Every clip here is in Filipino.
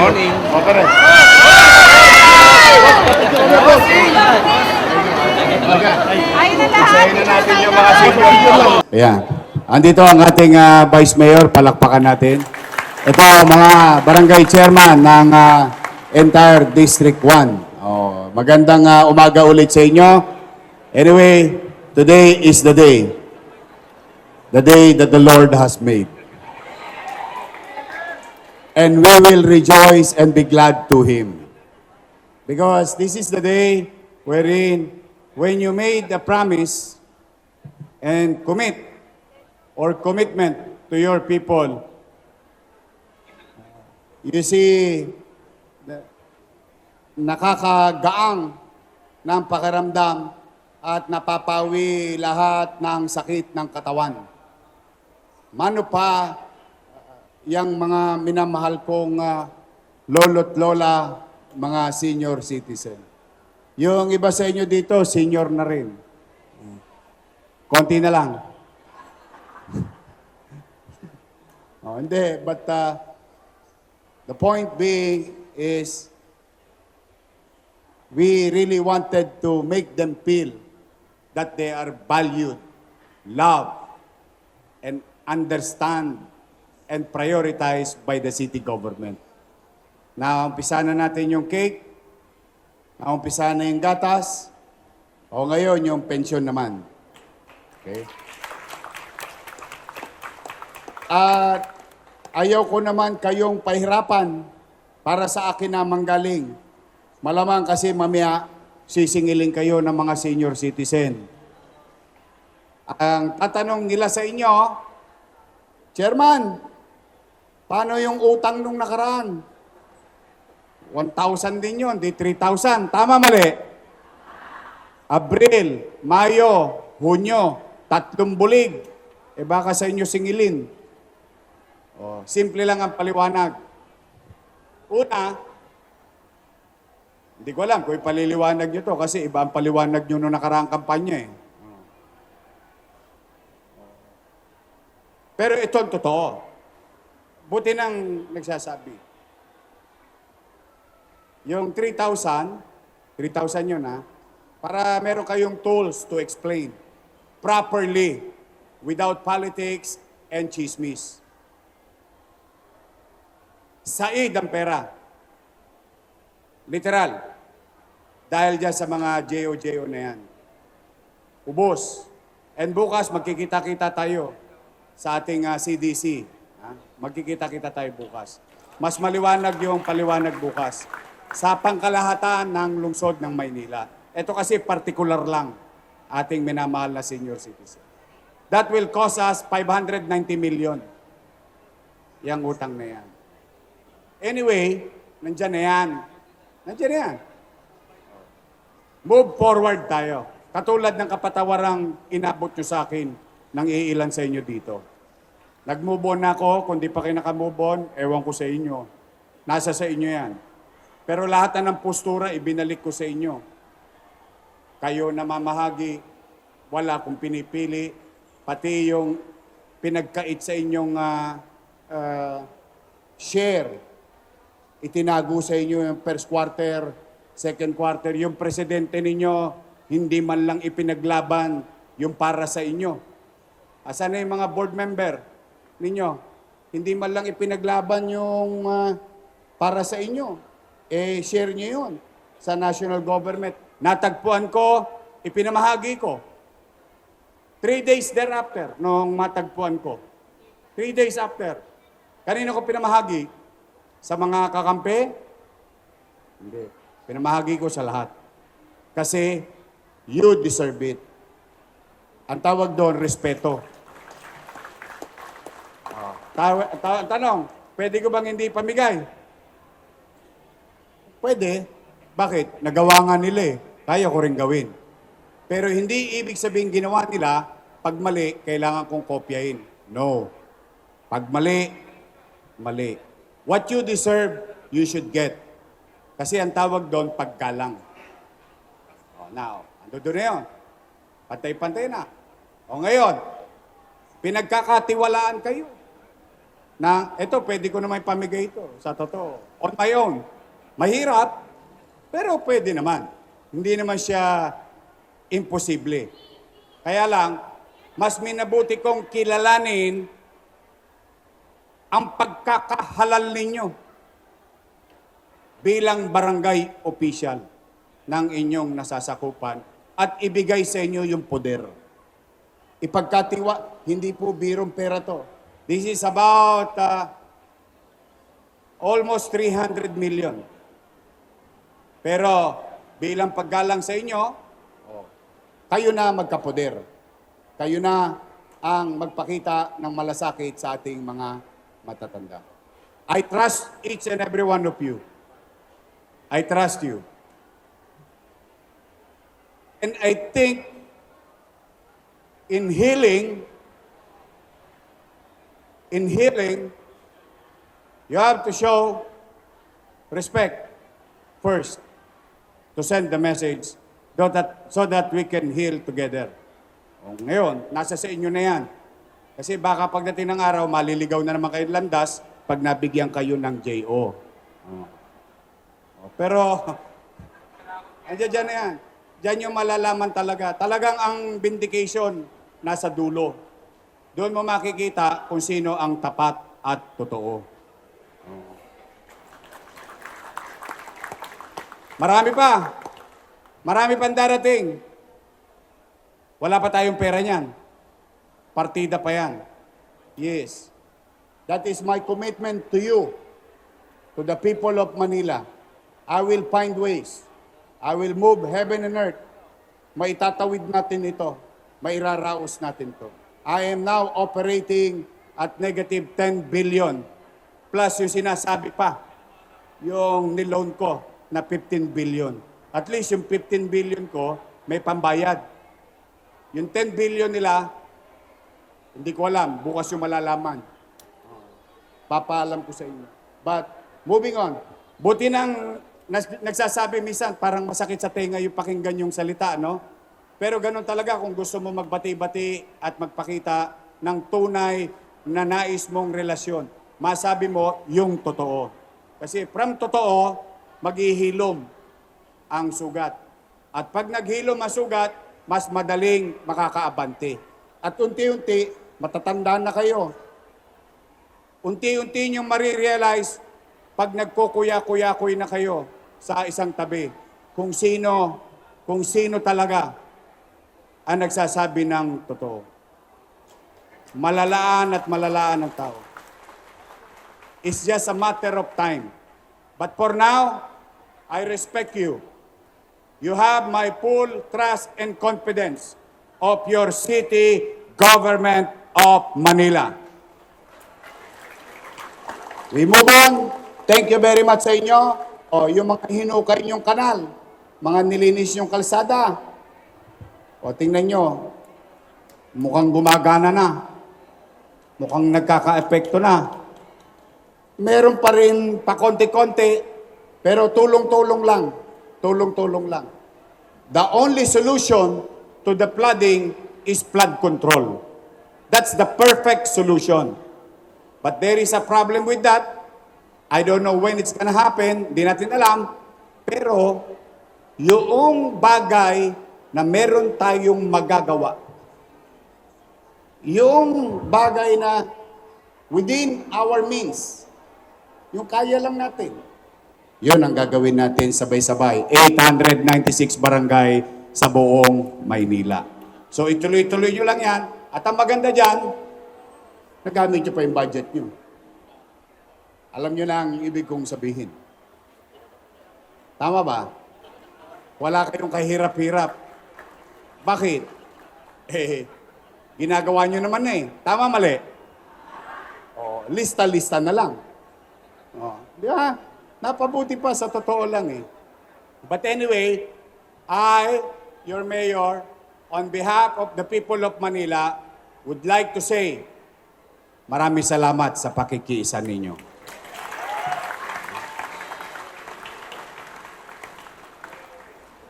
morning. Okay rin. Ayan. Andito ang ating ah, Vice Mayor, palakpakan natin. Ito mga barangay chairman ng ah, entire District 1. Oh, magandang ah, umaga ulit sa inyo. Anyway, today is the day. The day that the Lord has made. And we will rejoice and be glad to Him. Because this is the day wherein when you made a promise and commit or commitment to your people, you see, nakakagaang ng pakiramdam at napapawi lahat ng sakit ng katawan. Mano pa yung mga minamahal kong ah, lolo't lola, mga senior citizen. Yung iba sa inyo dito, senior na rin. Konti na lang. oh, hindi, but uh, the point being is we really wanted to make them feel that they are valued, loved, and understand and prioritized by the city government. Naumpisa na natin yung cake, naumpisa na yung gatas, o ngayon yung pensyon naman. Okay? At ayaw ko naman kayong pahirapan para sa akin na manggaling. Malamang kasi mamaya sisingilin kayo ng mga senior citizen. Ang tatanong nila sa inyo, Chairman, paano yung utang nung nakaraan? 1,000 din yun, di 3,000. Tama mali? Abril, Mayo, Hunyo, tatlong bulig. E baka sa inyo singilin. Oh, simple lang ang paliwanag. Una, hindi ko alam kung ipaliliwanag nyo to kasi iba ang paliwanag nyo noong nakaraang kampanya eh. Pero ito ang totoo. Buti nang nagsasabi. Yung 3,000, 3,000 yun ha, para meron kayong tools to explain properly without politics and chismis. Said ang pera. Literal. Dahil dyan sa mga JO-JO na yan. Ubos. And bukas magkikita-kita tayo sa ating ah, CDC. Magkikita-kita tayo bukas. Mas maliwanag yung paliwanag bukas sa pangkalahatan ng lungsod ng Maynila. Ito kasi particular lang ating minamahal na senior citizen. That will cost us 590 million. Yang utang na yan. Anyway, nandyan na yan. Nandyan na yan. Move forward tayo. Katulad ng kapatawarang inabot nyo sa akin ng iilan sa inyo dito. Nag-move on na ako, kung di pa kayo naka-move on, ewan ko sa inyo. Nasa sa inyo yan. Pero lahat na ng postura, ibinalik ko sa inyo. Kayo na mamahagi, wala akong pinipili, pati yung pinagkait sa inyong ah, ah, share, itinago sa inyo yung first quarter, second quarter, yung presidente ninyo, hindi man lang ipinaglaban yung para sa inyo. Asan na yung mga board member ninyo? Hindi man lang ipinaglaban yung ah, para sa inyo. Eh, share nyo yun sa national government. Natagpuan ko, ipinamahagi ko. Three days thereafter, nung matagpuan ko. Three days after. Kanino ko pinamahagi? Sa mga kakampi? Hindi. Pinamahagi ko sa lahat. Kasi you deserve it. Ang tawag doon, respeto. Taw- ta- tanong, pwede ko bang hindi pamigay? Pwede. Bakit? Nagawa nga nila eh. Kaya ko rin gawin. Pero hindi ibig sabihin ginawa nila, pag mali, kailangan kong kopyahin. No. Pag mali, mali. What you deserve, you should get. Kasi ang tawag doon, paggalang. Oh, now, ando doon na yun. Pantay-pantay na. O ngayon, pinagkakatiwalaan kayo. Na ito, pwede ko naman pamigay ito sa totoo. On my own. Mahirap, pero pwede naman. Hindi naman siya imposible. Kaya lang, mas minabuti kong kilalanin ang pagkakahalal ninyo bilang barangay official ng inyong nasasakupan at ibigay sa inyo yung poder. Ipagkatiwa, hindi po birong pera to. This is about uh, almost 300 million. Pero bilang paggalang sa inyo, kayo na magkapoder. Kayo na ang magpakita ng malasakit sa ating mga matatanda. I trust each and every one of you. I trust you. And I think in healing, in healing, you have to show respect first to send the message so that, so that we can heal together. O, ngayon, nasa sa inyo na yan. Kasi baka pagdating ng araw, maliligaw na naman kayo landas pag nabigyan kayo ng J.O. O. Pero, andiyan dyan na yan. Diyan yung malalaman talaga. Talagang ang vindication nasa dulo. Doon mo makikita kung sino ang tapat at totoo. Marami pa. Marami pang darating. Wala pa tayong pera niyan. Partida pa yan. Yes. That is my commitment to you, to the people of Manila. I will find ways. I will move heaven and earth. Maitatawid natin ito. Mairaraos natin to. I am now operating at negative 10 billion. Plus yung sinasabi pa, yung niloan ko na 15 billion. At least yung 15 billion ko, may pambayad. Yung 10 billion nila, hindi ko alam. Bukas yung malalaman. Papaalam ko sa inyo. But, moving on. Buti nang nagsasabi minsan, parang masakit sa tenga yung pakinggan yung salita, no? Pero ganun talaga kung gusto mo magbati-bati at magpakita ng tunay na nais mong relasyon. Masabi mo yung totoo. Kasi from totoo, maghihilom ang sugat. At pag naghilom ang sugat, mas madaling makakaabante. At unti-unti, matatanda na kayo. Unti-unti niyong marirealize pag nagkukuya-kuya-kuy na kayo sa isang tabi kung sino, kung sino talaga ang nagsasabi ng totoo. Malalaan at malalaan ang tao. It's just a matter of time. But for now, I respect you. You have my full trust and confidence of your city government of Manila. We move on. Thank you very much sa inyo. O, yung mga hinukay yung kanal, mga nilinis yung kalsada. O, tingnan nyo, mukhang gumagana na. Mukhang nagkaka-epekto na. Meron pa rin pa konti-konti, pero tulong-tulong lang. Tulong-tulong lang. The only solution to the flooding is flood control. That's the perfect solution. But there is a problem with that. I don't know when it's gonna happen, di natin alam. Pero, yung bagay na meron tayong magagawa, yung bagay na within our means, yung kaya lang natin, yun ang gagawin natin sabay-sabay. 896 barangay sa buong Maynila. So ituloy-tuloy nyo lang yan. At ang maganda dyan, nagamit nyo pa yung budget nyo. Alam nyo na ang ibig kong sabihin. Tama ba? Wala kayong kahirap-hirap. Bakit? Eh, ginagawa nyo naman eh. Tama, mali? Oh, lista-lista na lang. Oh, di ba? Napabuti pa sa totoo lang eh. But anyway, I, your mayor, on behalf of the people of Manila, would like to say, maraming salamat sa pakikiisa ninyo.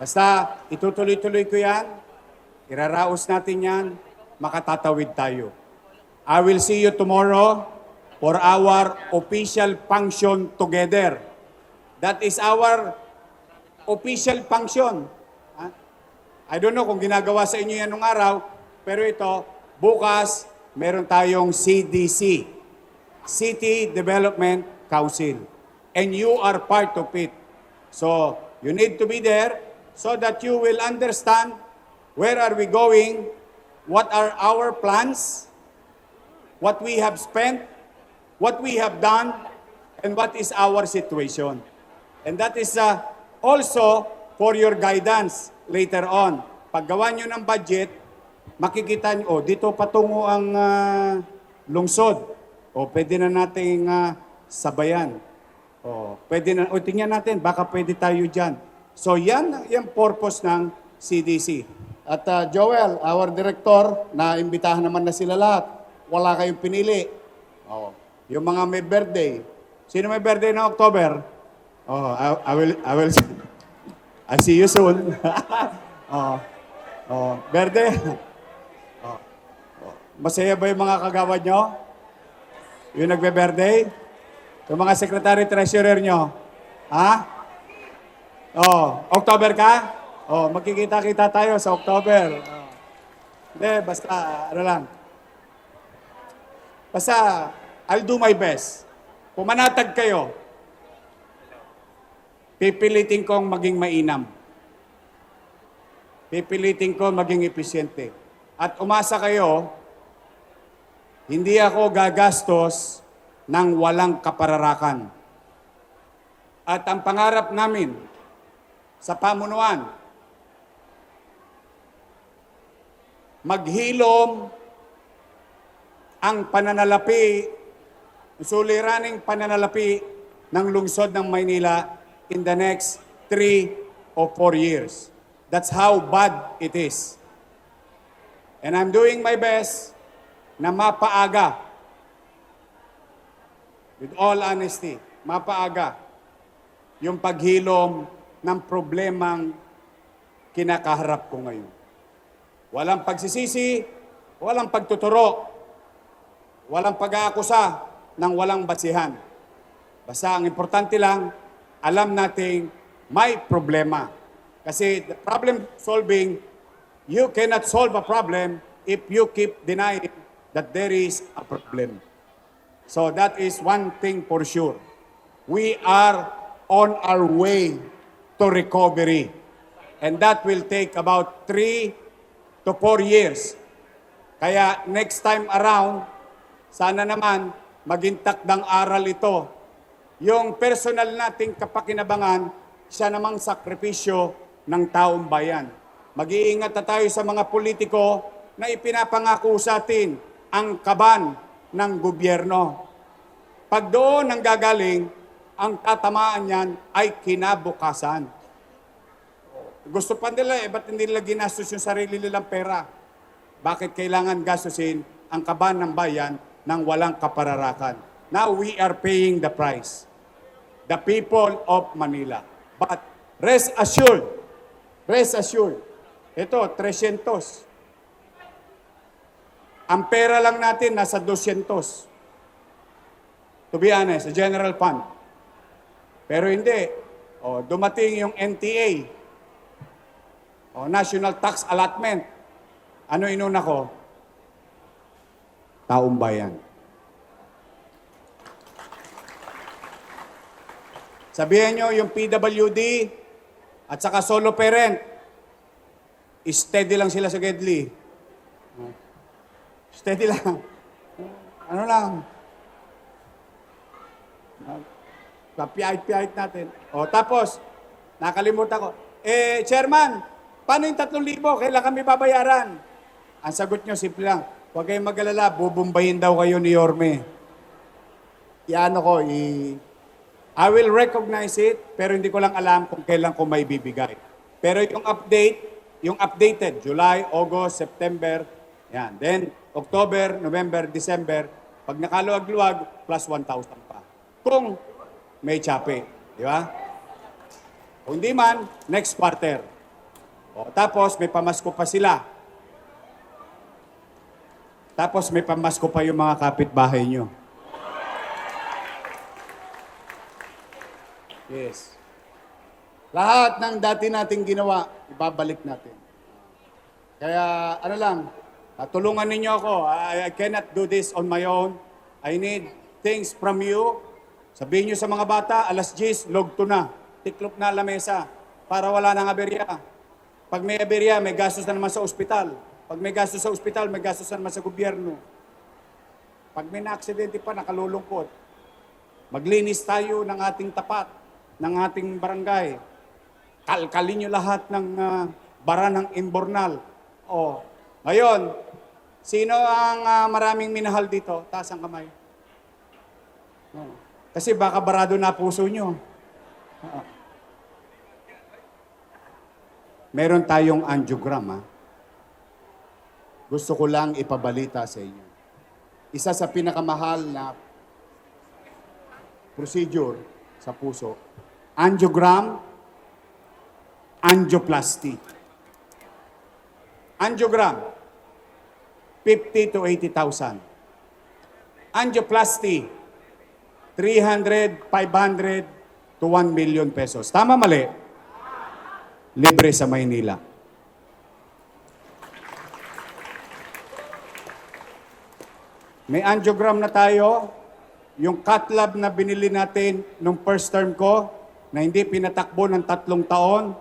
Basta itutuloy-tuloy ko yan, iraraos natin yan, makatatawid tayo. I will see you tomorrow for our official function together. That is our official function. I don't know kung ginagawa sa inyo yan nung araw, pero ito, bukas, meron tayong CDC, City Development Council. And you are part of it. So, you need to be there so that you will understand where are we going, what are our plans, what we have spent, what we have done, and what is our situation. And that is uh, also for your guidance later on. Paggawa nyo ng budget, makikita nyo, oh, dito patungo ang ah, lungsod. O pwede na nating ah, sabayan. O pwede na, o tingnan natin, baka pwede tayo dyan. So yan, yung purpose ng CDC. At ah, Joel, our director, na imbitahan naman na sila lahat. Wala kayong pinili. Oh, yung mga may birthday. Sino may birthday ng October? Oh, I, I will I will I see you soon. oh. Oh, birthday. Oh. Oh. Masaya ba yung mga kagawad nyo? Yung nagbe-birthday? Yung mga secretary treasurer nyo? Ha? Oh, October ka? Oh, magkikita-kita tayo sa October. Oh. Basta, ano lang. Basta, I'll do my best. Pumanatag kayo. Pipilitin kong maging mainam. Pipilitin ko maging epesyente. At umasa kayo, hindi ako gagastos ng walang kapararakan. At ang pangarap namin sa pamunuan, maghilom ang pananalapi, suliraning pananalapi ng lungsod ng Maynila in the next three or four years. That's how bad it is. And I'm doing my best na mapaaga, with all honesty, mapaaga yung paghilom ng problemang kinakaharap ko ngayon. Walang pagsisisi, walang pagtuturo, walang pag-aakusa ng walang basihan. Basta ang importante lang, alam nating may problema. Kasi the problem solving, you cannot solve a problem if you keep denying that there is a problem. So that is one thing for sure. We are on our way to recovery. And that will take about three to four years. Kaya next time around, sana naman maging takdang aral ito. Yung personal nating kapakinabangan, siya namang sakripisyo ng taong bayan. Mag-iingat na tayo sa mga politiko na ipinapangako sa atin ang kaban ng gobyerno. Pag doon ang gagaling, ang tatamaan niyan ay kinabukasan. Gusto pa nila eh, ba't hindi nila ginastos yung sarili nilang pera? Bakit kailangan gastusin ang kaban ng bayan ng walang kapararakan? Now we are paying the price. The people of Manila. But rest assured, rest assured, ito, 300. Ang pera lang natin, nasa 200. To be honest, sa general fund. Pero hindi. O, dumating yung NTA. O, National Tax Allotment. Ano inuna ko? Taong bayan. Sabihin nyo, yung PWD at saka solo parent, steady lang sila sa Gedli. Steady lang. Ano lang. Papiyait-piyait natin. O tapos, nakalimutan ko, eh, chairman, paano yung 3,000? Kailan kami babayaran? Ang sagot nyo, simple lang. Huwag kayong magalala, bubumbayin daw kayo ni Yorme. Iano ko, i... I will recognize it, pero hindi ko lang alam kung kailan ko may bibigay. Pero yung update, yung updated, July, August, September, yan. Then, October, November, December, pag nakaluwag-luwag, plus 1,000 pa. Kung may tsape. Di ba? Kung di man, next quarter. O, tapos may pamasko pa sila. Tapos may pamasko pa yung mga kapitbahay nyo. Yes. Lahat ng dati nating ginawa, ibabalik natin. Kaya ano lang, tulungan ninyo ako. I, I cannot do this on my own. I need things from you. Sabihin nyo sa mga bata, alas 10, log to na. Tiklop na lamesa para wala nang aberya. Pag may aberya, may gastos na naman sa ospital. Pag may gastos sa ospital, may gastos na naman sa gobyerno. Pag may na-aksidente pa, nakalulungkot. Maglinis tayo ng ating tapat, ng ating barangay. Kalkalin nyo lahat ng ah, bara ng imbornal. O, ngayon, sino ang ah, maraming minahal dito? Taas ang kamay. Oh. Kasi baka barado na puso nyo. Oo. Meron tayong angiogram, ha? Gusto ko lang ipabalita sa inyo. Isa sa pinakamahal na procedure sa puso, angiogram, angioplasty. Angiogram, 50 to 80,000. Angioplasty, 300, 500 to 1 million pesos. Tama mali? Libre sa Maynila. May angiogram na tayo. Yung cut lab na binili natin nung first term ko, na hindi pinatakbo ng tatlong taon,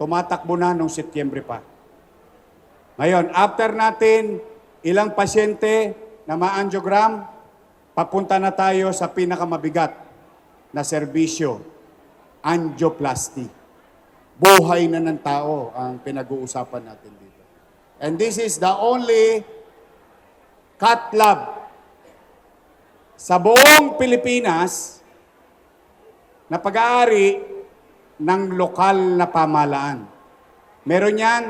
tumatakbo na nung Setyembre pa. Ngayon, after natin ilang pasyente na ma-angiogram, papunta na tayo sa pinakamabigat na serbisyo, angioplasty. Buhay na ng tao ang pinag-uusapan natin dito. And this is the only cut lab sa buong Pilipinas na pag-aari ng lokal na pamalaan. Meron yan,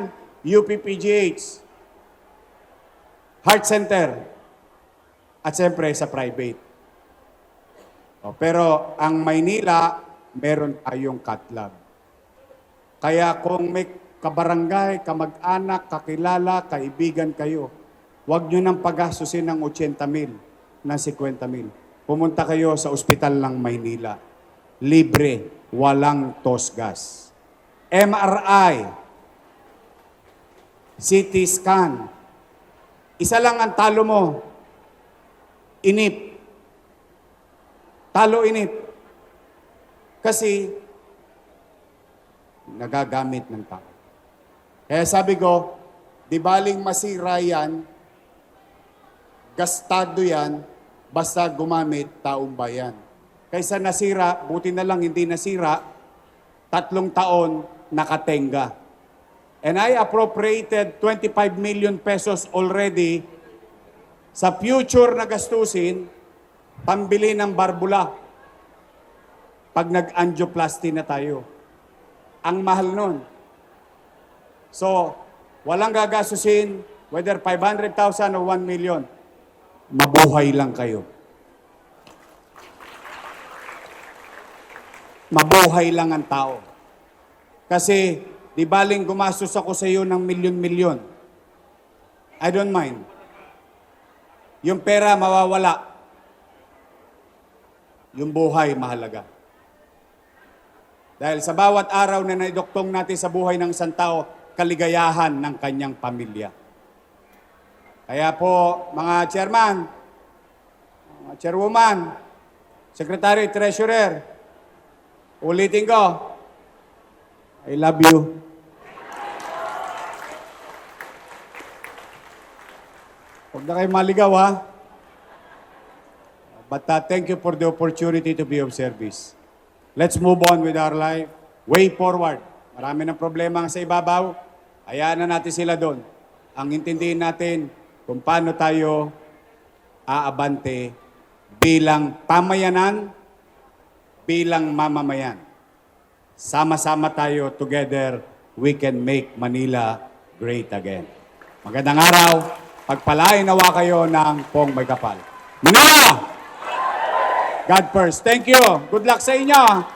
UPPGH, Heart Center, at siyempre sa private. O, pero ang Maynila, meron tayong cut lab. Kaya kung may kabarangay, kamag-anak, kakilala, kaibigan kayo, huwag nyo nang pagasusin ng 80 mil, ng 50 mil. Pumunta kayo sa ospital ng Maynila. Libre, walang tosgas. MRI, CT scan. Isa lang ang talo mo. Inip. Talo inip. Kasi nagagamit ng tao. Kaya sabi ko, di baling masira yan, gastado yan, basta gumamit taong bayan. Kaysa nasira, buti na lang hindi nasira, tatlong taon nakatenga. And I appropriated 25 million pesos already sa future na gastusin, pambili ng barbula pag nag-angioplasty na tayo. Ang mahal nun. So, walang gagastusin, whether 500,000 o 1 million, mabuhay lang kayo. Mabuhay lang ang tao. Kasi, di baling gumastos ako sa iyo ng milyon-milyon. I don't mind. Yung pera mawawala. Yung buhay mahalaga. Dahil sa bawat araw na naidoktong natin sa buhay ng isang tao, kaligayahan ng kanyang pamilya. Kaya po, mga chairman, mga chairwoman, secretary, treasurer, ulitin ko, I love you. Huwag na kayo maligaw, ha? But uh, thank you for the opportunity to be of service. Let's move on with our life. Way forward. Marami ng problema sa ibabaw. Hayaan na natin sila doon. Ang intindihin natin kung paano tayo aabante bilang pamayanan, bilang mamamayan. Sama-sama tayo together, we can make Manila great again. Magandang araw. Pagpalain nawa kayo ng pong may kapal. Manila! God first. Thank you. Good luck sa inyo.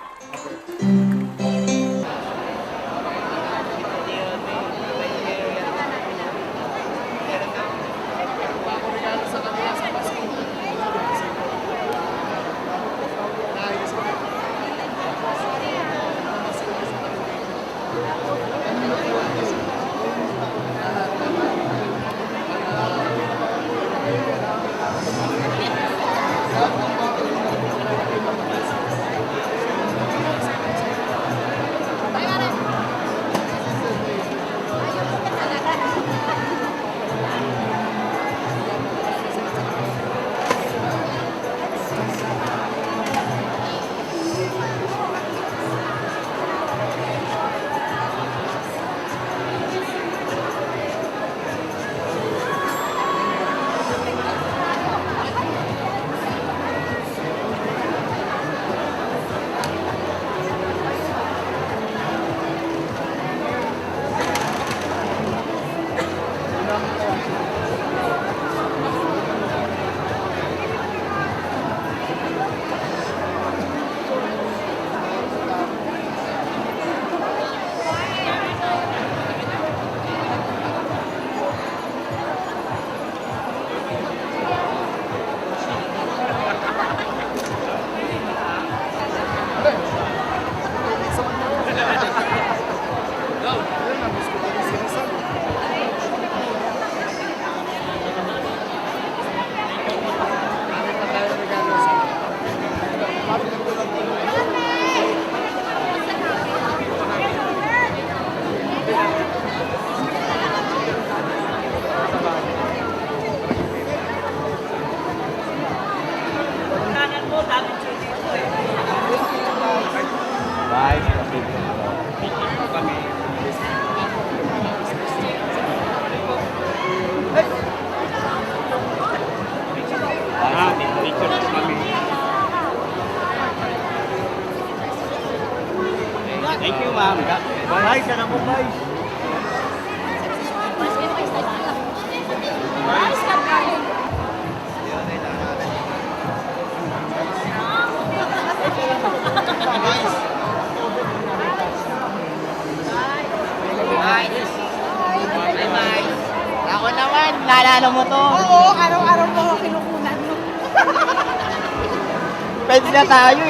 Araw-araw mo ako